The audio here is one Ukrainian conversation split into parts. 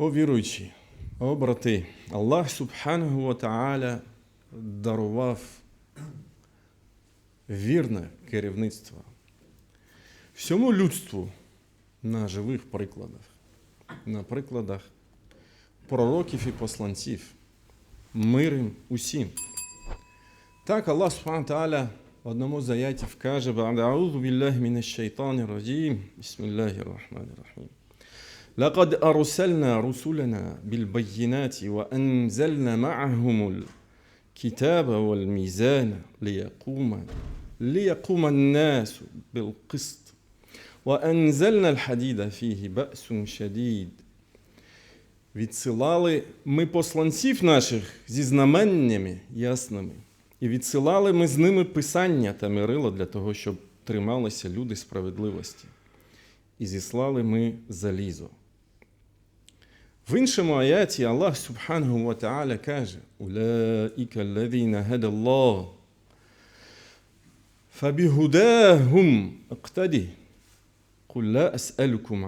О віруючі, о брати, Аллах Субханаху ва Та'аля дарував вірне керівництво всьому людству на живих прикладах, на прикладах пророків і посланців, мир їм усім. Так Аллах Субхану Та'аля в одному з аятів каже: «А'удhu billahi minash shaitanir rajim. Бисмиллахир рахманир рахим. لقد أرسلنا رسلنا بالبينات وأنزلنا معهم الكتاب والميزان ليقوم ليقوم الناس بالقسط وأنزلنا الحديد فيه بأس شديد Відсилали ми посланців наших зі знаменнями ясними, і відсилали ми з ними писання та мирило для того, щоб трималися люди справедливості. І зіслали ми залізо. В іншому аяті Аллах Субхану ва каже: Уля аллазіна гада Аллах. Фабігудахум іктаді. Кул ла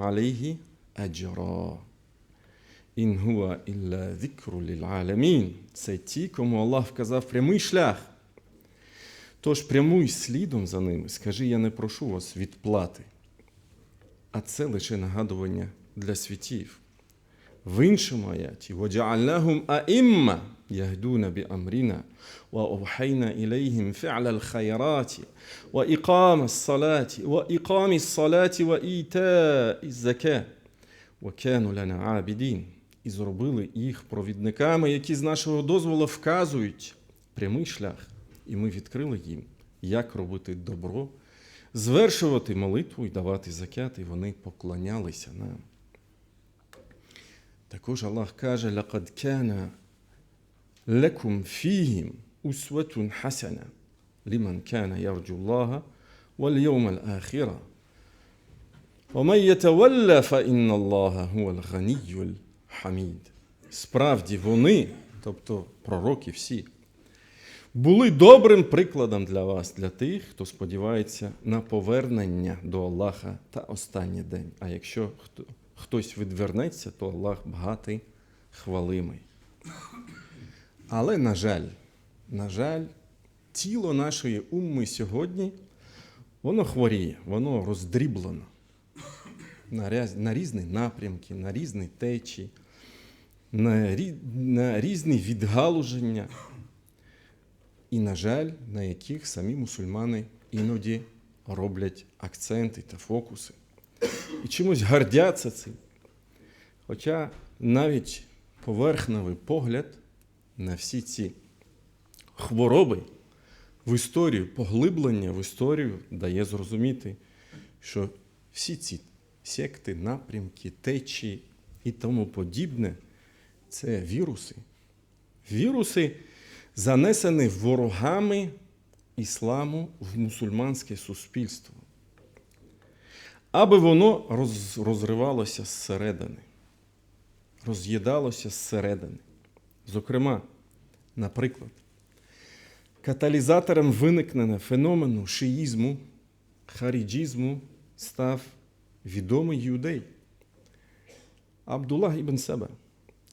алейхі аджра. Це ті, кому Аллах вказав прямий шлях. Тож прямуй слідом за ними, скажи, я не прошу вас відплати. А це лише нагадування для світів В іншому аяті وَجَعَلْنَاهُمْ أَئِمَّةً يَهْدُونَ بِأَمْرِنَا وَأَوْحَيْنَا إِلَيْهِمْ فِعْلَ الْخَيْرَاتِ وَإِقَامَ الصَّلَاةِ وَإِقَامِ الصَّلَاةِ وَإِيتَاءِ الزَّكَاةِ وَكَانُوا لَنَا عَابِدِينَ І зробили їх провідниками, які з нашого дозволу вказують прямий шлях. І ми відкрили їм, як робити добро, звершувати молитву і давати закят, і вони поклонялися нам. Також Аллах каже: «Лакад кана лакум фіхім усватун хасана ліман кана ярджу Аллаха вал йома al-ахира. ومن يتولى فإن الله هو الغني الحميد. Справді вони, тобто пророки всі, були добрим прикладом для вас, для тих, хто сподівається на повернення до Аллаха та останній день. А якщо хто, хтось відвернеться, то Аллах багатий, хвалимий. Але, на жаль, на жаль, тіло нашої умми сьогодні, воно хворіє, воно роздріблено на, різні напрямки, на різні рі, на різні відгалуження, і, на жаль, на яких самі мусульмани іноді роблять акценти та фокуси. І чимось гордяться цим. Хоча навіть поверхневий погляд на всі ці хвороби в історію, поглиблення в історію дає зрозуміти, що всі ці секти, напрямки, течії і тому подібне це віруси. Віруси занесені ворогами ісламу в мусульманське суспільство, аби воно роз, розривалося зсередини, роз'їдалося зсередини. Зокрема, наприклад, каталізатором виникнення феномену шиїзму, харіджізму став відомий юдей Абдуллах ібн Саба.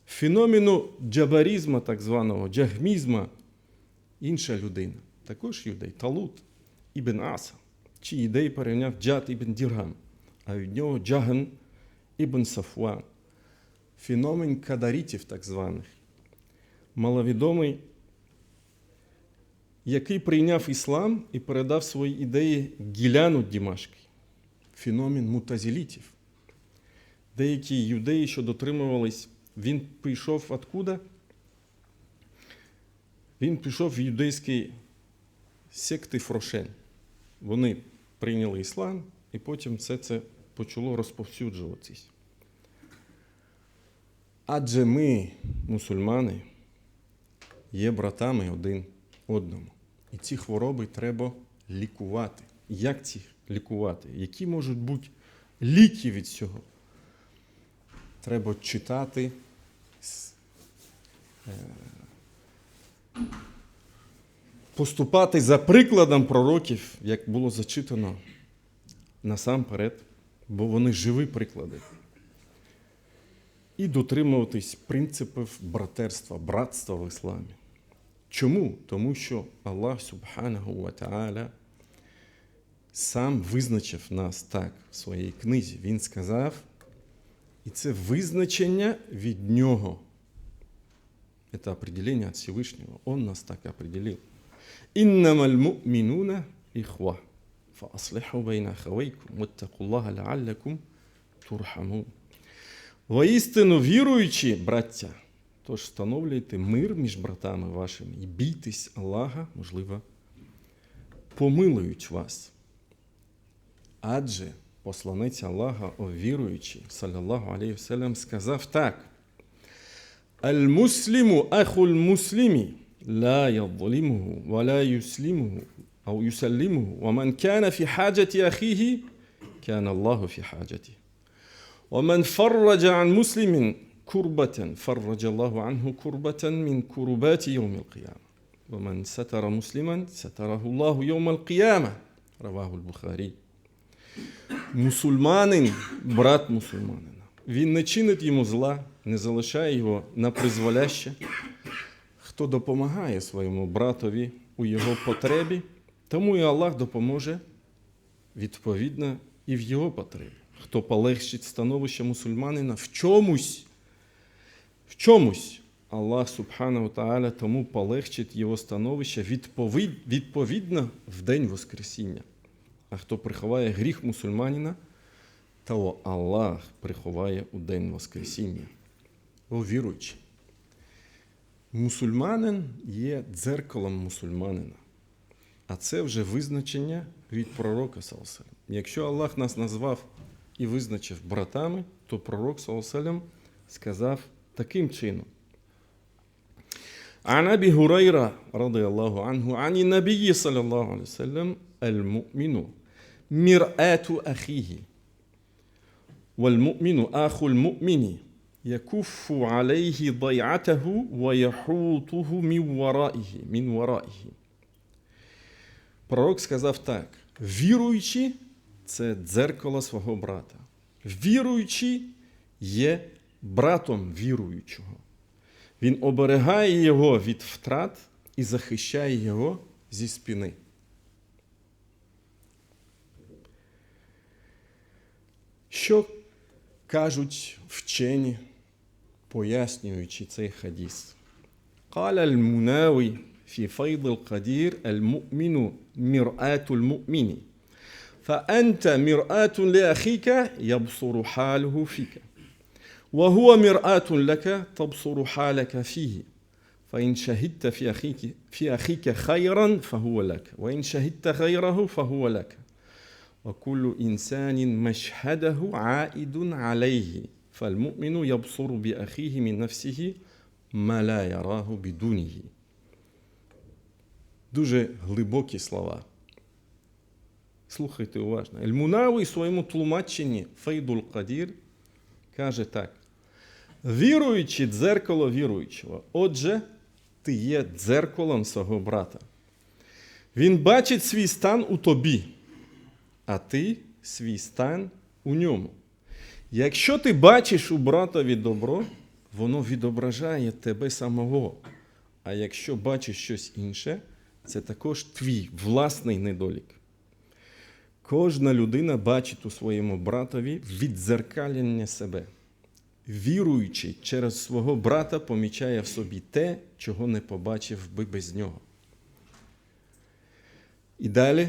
Феномену джабарізму, так званого джахмізма, інша людина, також юдей, Талут ібн Аса, чий ідеї порівняв Джад ібн Діргам, а від нього Джаган ібн Сафуан. Феномен кадарітів, так званих, маловідомий, який прийняв іслам і передав свої ідеї Гіляну Дімашки. Феномен мутазілітів. Деякі юдеї, що дотримувались, він прийшов откуда? Він пішов в юдейські секти Фрошен. Вони прийняли іслам, і потім все це почало розповсюджуватись. Адже ми, мусульмани, є братами один одному. І ці хвороби треба лікувати. Як ці лікувати? Які можуть бути ліки від цього? Треба читати, е, поступати за прикладом пророків, як було зачитано насамперед, бо вони живі приклади. І дотримуватись принципів братерства, братства в ісламі. Чому? Тому що Аллах Субханаху Ва Тааля сам визначив нас так в своїй книзі. Він сказав, і це визначення від Нього. Це определення від Всевишнього. Он нас так определив. Іннамаль му'мінуна іхва. فأصلحوا بين أخويكم واتقوا الله لعلكم ترحمون. Воістину віруючі, браття, тож встановлюйте мир між братами вашими і бійтесь Аллаха, можливо, помилують вас. Адже посланець Аллаха, о віруючий, саллаллаху алейхи вселям, сказав так. المسلم أخو المسلم لا يظلمه ولا يسلمه أو يسلمه ومن كان في حاجة أخيه كان الله في حاجته ومن فرج عن مسلم كربة فرج الله عنه كربة من كربات يوم القيامة ومن ستر مسلما ستره الله يوم القيامة رواه البخاري Мусульманин, брат мусульманина. Він не чинить йому зла, не залишає його на призволяще. Хто допомагає своєму братові у його потребі, Тому і Аллах допоможе відповідно і в його потребі. Хто полегшить становище мусульманина в чомусь, в чомусь Аллах Субханаху Тааля тому полегшить його становище відповідно в день Воскресіння. А хто приховає гріх мусульманина, то Аллах приховає у день Воскресіння. О віруючі. Мусульманин є дзеркалом мусульманина. А це вже визначення від пророка Салселем. Якщо Аллах нас назвав і визначив братами, то пророк Салселем сказав таким чином. عن ابي هريره رضي الله عنه عن النبي صلى الله عليه وسلم المؤمن مرآة أخيه والمؤمن أخو المؤمن يكف عليه ضيعته ويحوطه من ورائه من ورائه Пророк сказав так: віруючи, це дзеркало свого брата. Віруючи є братом віруючого. Він оберегає його від втрат і захищає його зі спини. Що кажуть вчені, пояснюючи цей хадіс? Каля аль-Мунавий في فيض القدير المؤمن مرآة المؤمن. فأنت مرآة لأخيك يبصر حاله فيك. وهو مرآة لك تبصر حالك فيه. فإن شهدت في أخيك في أخيك خيرا فهو لك. وإن شهدت غيره فهو لك. وكل إنسان مشهده عائد عليه. فالمؤمن يبصر بأخيه من نفسه ما لا يراه بدونه. Дуже глибокі слова. Слухайте уважно. Ельмунави в своєму тлумаченні Фейдул Кадір каже так: віруючи дзеркало віруючого. Отже, ти є дзеркалом свого брата. Він бачить свій стан у тобі, а ти свій стан у ньому. Якщо ти бачиш у братові добро, воно відображає тебе самого. А якщо бачиш щось інше, це також твій власний недолік. Кожна людина бачить у своєму братові віддзеркалення себе. Віруючи через свого брата, помічає в собі те, чого не побачив би без нього. І далі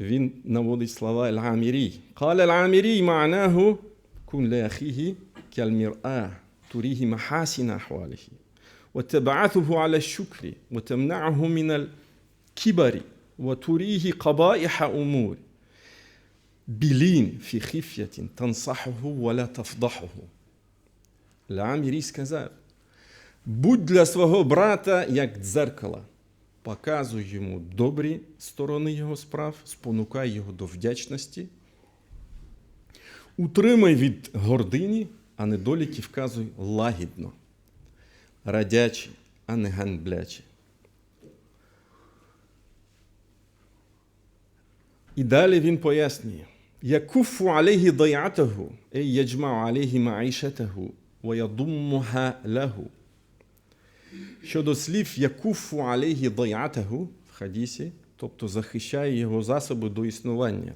він наводить слова Аль-Амірій. قال العامري معناه كن لأخيه كالمرآة تريه محاسن أحواله وتبعثه على الشكر وتمنعه من kibari ve turihi kabaiha umur bilin fi khifyatin tansahuhu ve la tafdahuhu. Лаамірій сказав: будь для свого брата, як дзеркало, показуй йому добрі сторони його справ, спонукай його до вдячності, утримай від гордині, а недоліки вказуй лагідно, радячі, а не ганблячі. І далі він пояснює: Якуфу алейхі даятагу, ей яджмау алейхі маішатагу, ваядуммуха лаху. Щодо слів якуфу алейхі даятагу в хадісі, тобто захищає його засоби до існування.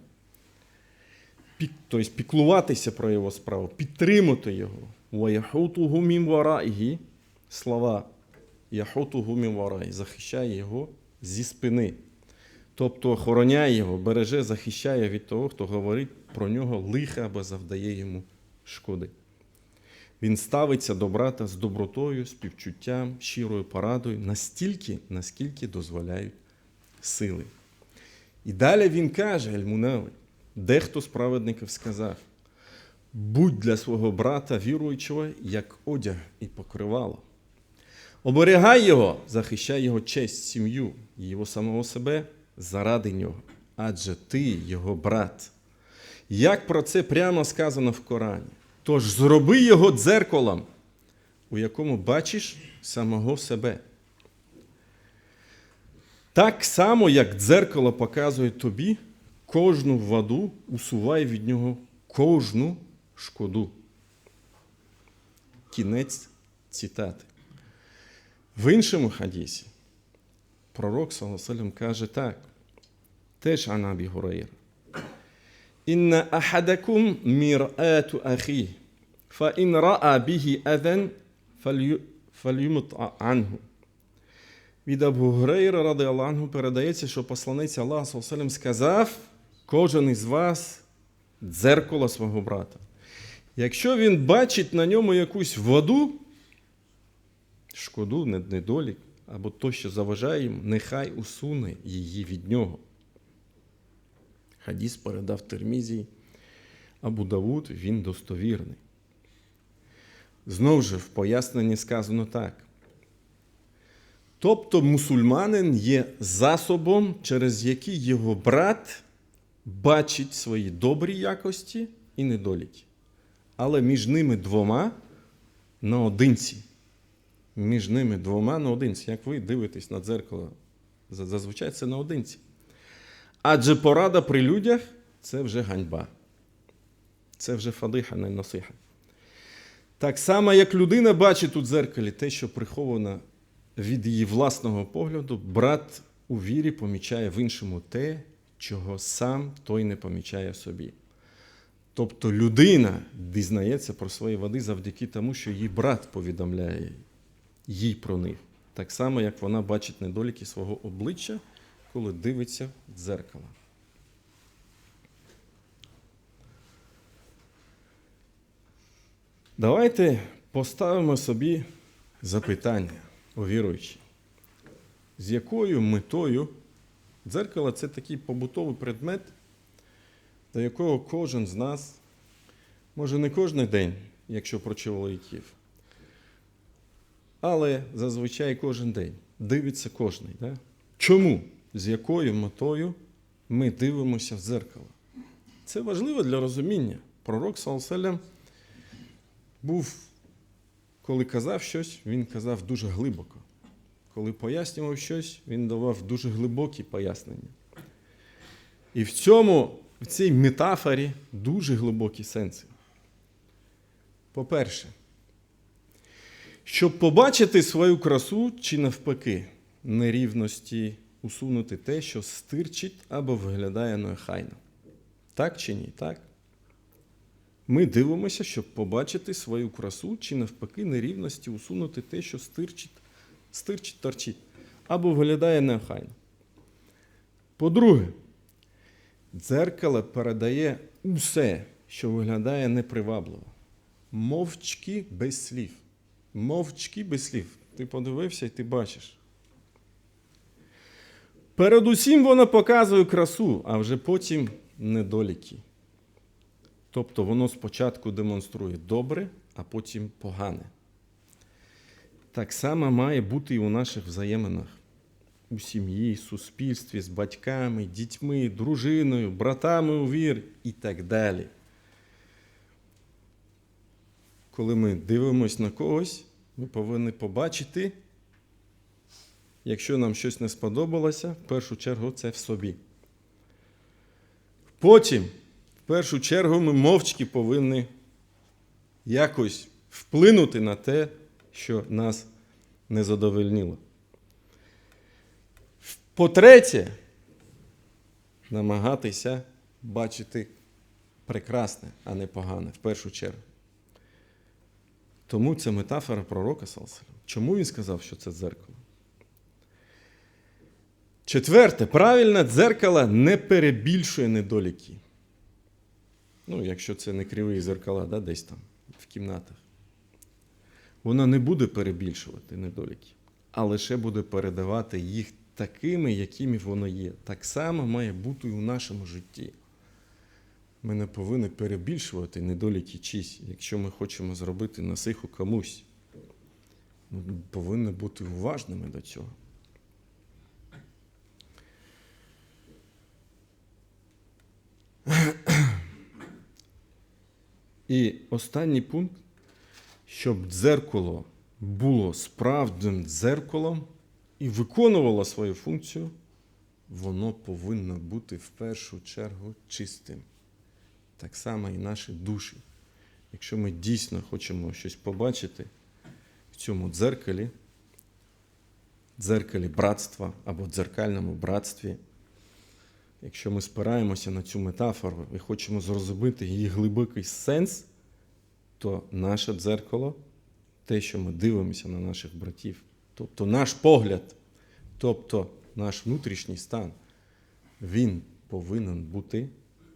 Пік, тобто піклуватися про його справу, підтримати його. Ваяхутугу мім вараїгі, слова Яхотугу мім варай, захищає його зі спини. Тобто охороняє його, береже, захищає від того, хто говорить про нього лиха або завдає йому шкоди. Він ставиться до брата з добротою, співчуттям, щирою порадою настільки, наскільки дозволяють сили. І далі він каже, Ельмунави, дехто з праведників сказав: будь для свого брата віруючого, як одяг і покривало. Оберігай його, захищай його честь, сім'ю і його самого себе заради нього, адже ти його брат. Як про це прямо сказано в Корані. Тож зроби його дзеркалом, у якому бачиш самого себе. Так само, як дзеркало показує тобі, кожну воду усувай від нього кожну шкоду. Кінець цитати. В іншому хадісі пророк Саласалям каже так, Теж анабі Гурейр. Інна ахадакум мірату ахі, фа ін раа бігі аден фальюмут ангу. Від Абу Гурейра, ради Аллаху, передається, що посланець Аллах Сусалям сказав, кожен із вас дзеркало свого брата. Якщо він бачить на ньому якусь воду, шкоду, недолік, або то, що заважає їм, нехай усуне її від нього. Хадіс передав Термізії, Абу Давуд, він достовірний. Знову ж в поясненні сказано так. Тобто мусульманин є засобом, через який його брат бачить свої добрі якості і недоліки. Але між ними двома наодинці. Між ними двома наодинці. Як ви дивитесь на дзеркало, зазвичай це наодинці. Адже порада при людях це вже ганьба. Це вже фадиха, не насиха. Так само, як людина бачить у дзеркалі те, що приховано від її власного погляду, брат у вірі помічає в іншому те, чого сам той не помічає в собі. Тобто людина дізнається про свої води завдяки тому, що її брат повідомляє їй про них. Так само, як вона бачить недоліки свого обличчя коли дивиться в дзеркало. Давайте поставимо собі запитання у віруючі. З якою метою дзеркало це такий побутовий предмет, до якого кожен з нас, може не кожен день, якщо про чоловіків, але зазвичай кожен день дивиться кожний. Да? Чому? З якою метою ми дивимося в дзеркало. Це важливо для розуміння. Пророк Салселям був, коли казав щось, він казав дуже глибоко. Коли пояснював щось, він давав дуже глибокі пояснення. І в цьому, в цій метафорі дуже глибокі сенси. По-перше, щоб побачити свою красу чи навпаки нерівності усунути те, що стирчить або виглядає неохайно. Так чи ні? Так? Ми дивимося, щоб побачити свою красу чи навпаки нерівності усунути те, що стирчить, стирчить, торчить, або виглядає неохайно. По-друге, дзеркало передає усе, що виглядає непривабливо. Мовчки без слів. Мовчки без слів. Ти подивився і ти бачиш. Передусім вона показує красу, а вже потім недоліки. Тобто воно спочатку демонструє добре, а потім погане. Так само має бути і у наших взаєминах. У сім'ї, суспільстві, з батьками, дітьми, дружиною, братами у вір і так далі. Коли ми дивимося на когось, ми повинні побачити якщо нам щось не сподобалося, в першу чергу це в собі. Потім, в першу чергу, ми мовчки повинні якось вплинути на те, що нас не задовольнило. По-третє, намагатися бачити прекрасне, а не погане, в першу чергу. Тому це метафора пророка Салсалям. Чому він сказав, що це дзеркало? Четверте, правильне дзеркало не перебільшує недоліки. Ну, якщо це не криві зеркала, да, десь там, в кімнатах. Воно не буде перебільшувати недоліки, а лише буде передавати їх такими, якими воно є. Так само має бути і у нашому житті. Ми не повинні перебільшувати недоліки чись, якщо ми хочемо зробити насиху комусь. Ми повинні бути уважними до цього. І останній пункт, щоб дзеркало було справжнім дзеркалом і виконувало свою функцію, воно повинно бути в першу чергу чистим. Так само і наші душі. Якщо ми дійсно хочемо щось побачити в цьому дзеркалі, дзеркалі братства або дзеркальному братстві, якщо ми спираємося на цю метафору і хочемо зрозуміти її глибокий сенс, то наше дзеркало, те, що ми дивимося на наших братів, тобто наш погляд, тобто наш внутрішній стан, він повинен бути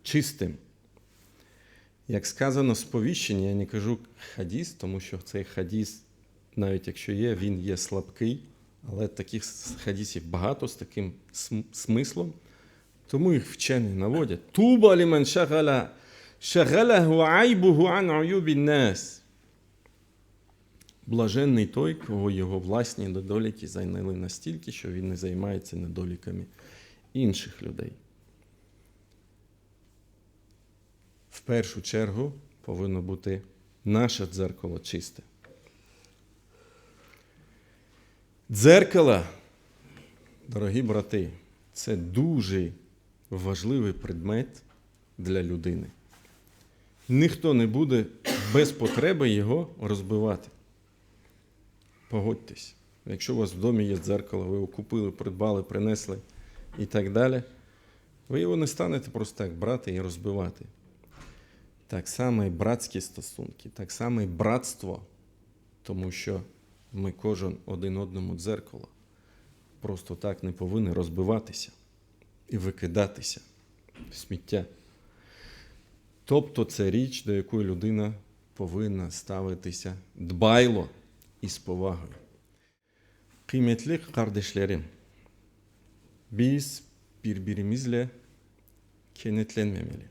чистим. Як сказано сповіщення, я не кажу хадіс, тому що цей хадіс, навіть якщо є, він є слабкий, але таких хадісів багато з таким смислом. Тому їх вчені наводять. Туба лімен шагала, шагалаху айбуху ан уюбі нас. Блаженний той, кого його власні недоліки зайняли настільки, що він не займається недоліками інших людей. В першу чергу повинно бути наше дзеркало чисте. Дзеркало, дорогі брати, це дуже важливий предмет для людини. Ніхто не буде без потреби його розбивати. Погодьтесь, якщо у вас в домі є дзеркало, ви його купили, придбали, принесли і так далі, ви його не станете просто так брати і розбивати. Так само і братські стосунки, так само і братство, тому що ми кожен один одному дзеркало. Просто так не повинні розбиватися і викидатися в сміття. Тобто це річ, до якої людина повинна ставитися дбайло і з повагою. Kıymetli kardeşlerim, biz birbirimizle kenetlenmemeli.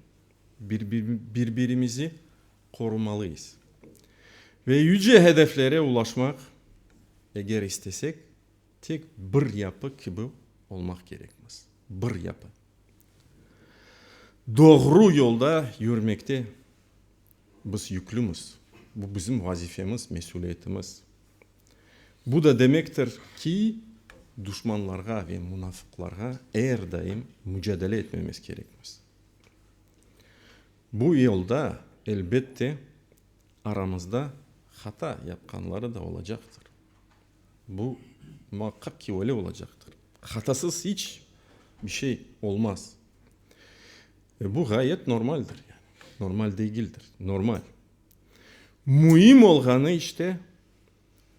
Birbir, birbirimizi korumalıyız. Ve yüce hedeflere ulaşmak eğer istesek tek bir yapı gibi olmak gerekmez. Bir yapı. Doğru yolda yürümekte biz yüklümüz. Bu bizim vazifemiz, mesuliyetimiz. Bu da demektir ki düşmanlarga ve münafıklarga her daim mücadele etmemiz gerekmez. Bu yolda elbette aramızda hata yapkanları da olacaktır. Bu muhakkak ki öyle olacaktır. Hatasız hiç bir şey olmaz. E bu gayet normaldir yani. Normal değildir. Normal. Mühim olganı işte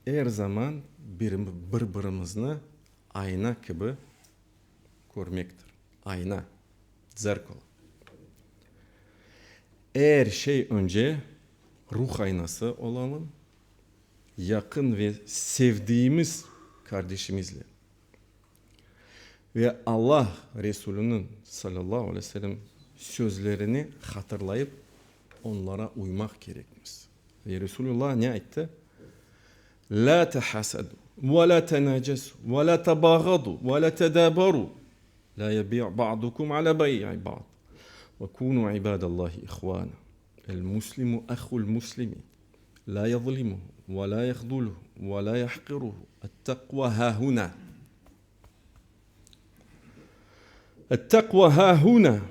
her zaman bir, birbirimizni ayna gibi görmektir. Ayna, zerkalo. Her şey önce ruh aynası olalım. Yakın ve sevdiğimiz kardeşimizle. Ve Allah Resulü'nün sallallahu aleyhi ve sellem sözlerini hatırlayıp onlara uymak gerekmez. Ve Resulullah ne etti? La tehasadu ve la tenacesu ve la tebagadu ve la tedabaru la yebi' ba'dukum ala bay'i ba'd. وكونوا عباد الله إخوانا المسلم أخو المسلم لا يظلمه ولا يخذله ولا يحقره التقوى ها هنا التقوى ها هنا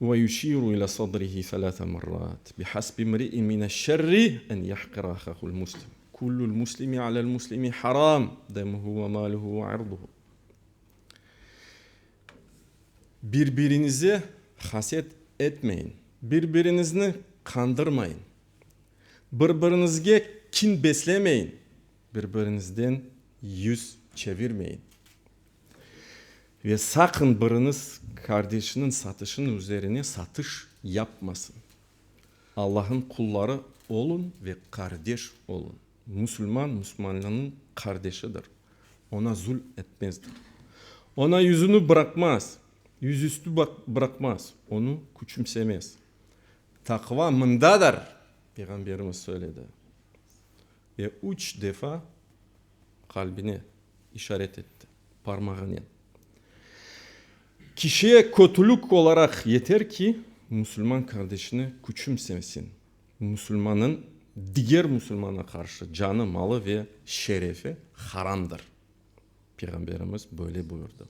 ويشير إلى صدره ثلاث مرات بحسب امرئ من الشر أن يحقر أخاه المسلم كل المسلم على المسلم حرام دمه وماله وعرضه birbirinize haset etmeyin. Birbirinizi kandırmayın. Birbirinizge kin beslemeyin. Birbirinizden yüz çevirmeyin. Ve sakın biriniz kardeşinin satışının üzerine satış yapmasın. Allah'ın kulları olun ve kardeş olun. Müslüman Müslümanlığın kardeşidir. Ona zul etmezdir. Ona yüzünü bırakmaz. Yüzüstü bak bırakmaz. Onu küçümsemez. Takva mındadır. Peygamberimiz söyledi. Ve üç defa kalbine işaret etti. Parmağını. Kişiye kötülük olarak yeter ki Müslüman kardeşini küçümsemesin. Müslümanın diğer Müslümana karşı canı, malı ve şerefi haramdır. Peygamberimiz böyle buyurdu.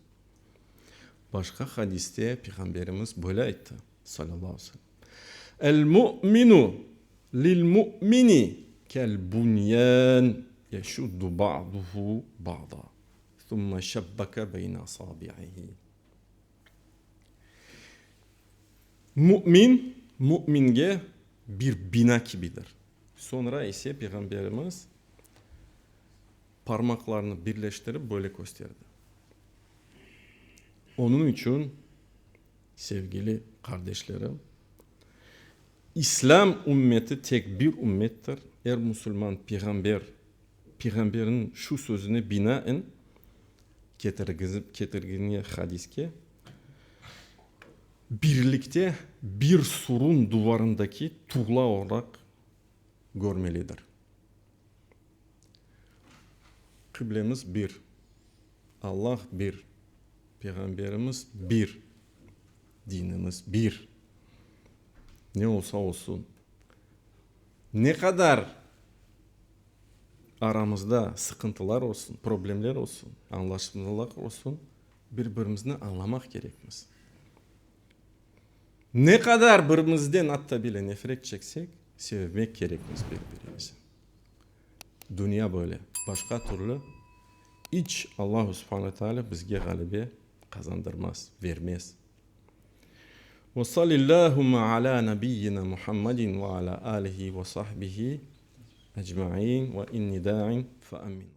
Başka hadiste Peygamberimiz böyle etti. Sallallahu aleyhi ve sellem. El mu'minu lil mu'mini kel bunyan yeşuddu ba'duhu ba'da. Thumma şebbeke beyne asabi'ihi. Mümin, müminge bir bina gibidir. Sonra ise Peygamberimiz parmaklarını birleştirip böyle gösterdi. Onun için sevgili kardeşlerim, İslam ümmeti tek bir ümmettir. Eğer Müslüman peygamber, peygamberin şu sözüne binaen getirgini hadiske birlikte bir surun duvarındaki tuğla olarak görmelidir. Kıblemiz bir. Allah bir. Peygamberimiz bir. Dinimiz bir. Ne olsa olsun. Ne kadar aramızda sıkıntılar olsun, problemler olsun, anlaşmazlık olsun, birbirimizini anlamak gerekmez. Ne kadar birbirimizden hatta bile nefret çeksek, sevmek gerekmez birbirimizi. Dünya böyle. Başka türlü hiç Allah subhanahu teala bizge galibi kazandırmaz, vermez. Ve sallallahu ala nebiyyina Muhammedin ve ala alihi ve sahbihi ecma'in ve inni da'in fe amin.